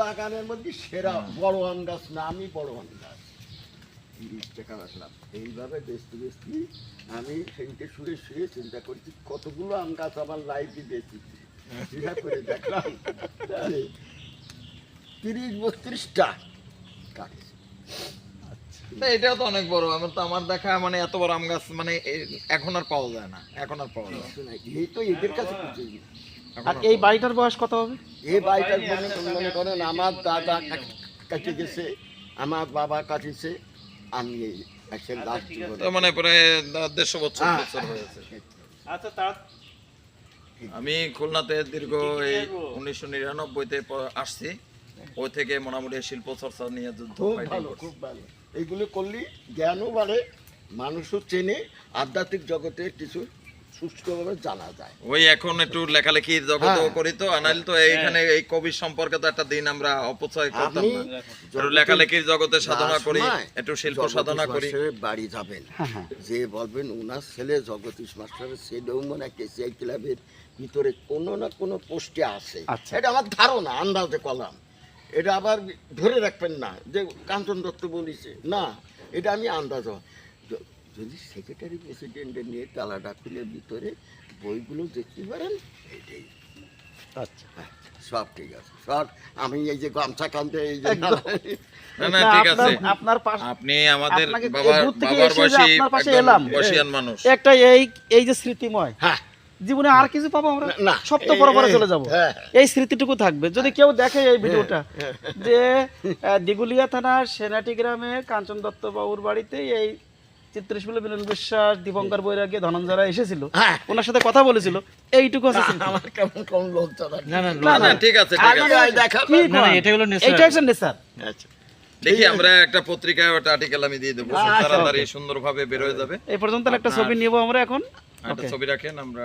বাগানের মধ্যে সেরা বড় আম গাছ না আমি বড় আম গাছ। তিরিশ টাকা রাখলাম। এইভাবে বেচতে বেচতে আমি সেদিকে শুয়ে শুয়ে চিন্তা করছি কতগুলো আম গাছ আমার লাইফে বেঁচেছি। হিসাব করে দেখলাম তিরিশ বত্রিশটা কাটছে। এটাও তো অনেক বড় আমার তো আমার দেখা মানে এত বড় আম গাছ মানে এখন আর পাওয়া যায় না এখন আর পাওয়া যায় না। এই তো এদের কাছে আর এই বাড়িটার বয়স কত হবে? এই বাড়িটার মনে মনে করেন আমার দাদা কাটে গেছে আমার বাবা কাটিছে আমি এসে লাস্ট। তো মানে প্রায় দেড়শো বছর হ্যাঁ। বছর হয়েছে। আচ্ছা তার আমি খুলনাতে দীর্ঘ এই উনিশশো নিরানব্বইতে আসছি। ওই থেকে মোটামুটি শিল্প চর্চা নিয়ে যুদ্ধ খুব ভালো। এইগুলো করলে জ্ঞানও বাড়ে মানুষও চেনে আধ্যাত্মিক জগতে কিছু সুষ্ঠুভাবে জানা যায়। ওই এখন একটু লেখালেখি জগত হ্যাঁ। করি তো আনাইল তো এইখানে এই কবির সম্পর্কে তো একটা দিন আমরা অপচয় করতাম না। একটু লেখালেখির জগতে সাধনা করি একটু শিল্প সাধনা করি। বাড়ি যাবেন। হ্যাঁ, হ্যাঁ। যে বলবেন ওনার ছেলে জগদীশ মাস্টারের ছেলেও মনে কেসিআই ক্লাবের ভিতরে কোনো না কোনো পোস্টে আছে। আচ্ছা। এটা আমার ধারণা আন্দাজে কলাম। এটা আবার ধরে রাখবেন না যে কাঞ্চন দত্ত বলেছে। না এটা আমি আন্দাজ য- যদি সেক্রেটারি প্রেসিডেন্টের নিয়ে তালাটা খুলে ভিতরে বইগুলো দেখতে পারেন এটাই। আচ্ছা। হ্যাঁ, সব ঠিক আছে সব আমি এই যে গামছা কান্দে এই যে একদম। না না না, ঠিক আছে। আপনার- আপনার আপনি আমাদের বাবার বাবার বয়সী আপনার পাশে একদম এলাম। বয়সিয়ান মানুষ। একটা এই এই যে স্মৃতিময়। হ্যাঁ। জীবনে আর কিছু পাবো আমরা? না, সব তো এই- পরে পরে চলে যাব। হ্যাঁ। এই স্মৃতিটুকু থাকবে। যদি কেউ দেখে এই ভিডিওটা যে দিগুলিয়া থানার সেনাটি গ্রামে কাঞ্চন দত্ত বাবুর বাড়িতে এই চিত্রশিল্প মিলন বিশ্বাস দীপঙ্কর বৈরাগী ধনঞ্জয়রা এসেছিল। হ্যাঁ। ওনার সাথে কথা বলেছিল। এইটুকু আছে আমার কেমন কম লজ্জা না না না না ঠিক আছে না, এটা হলো হচ্ছে নেচার আচ্ছা। দেখি আমরা একটা পত্রিকায় একটা আর্টিকেল আমি দিয়ে দেবো। আচ্ছা, তাড়াতাড়ি সুন্দরভাবে বের হয়ে যাবে। এই পর্যন্ত একটা ছবি নিব আমরা এখন? একটা ছবি রাখেন আমরা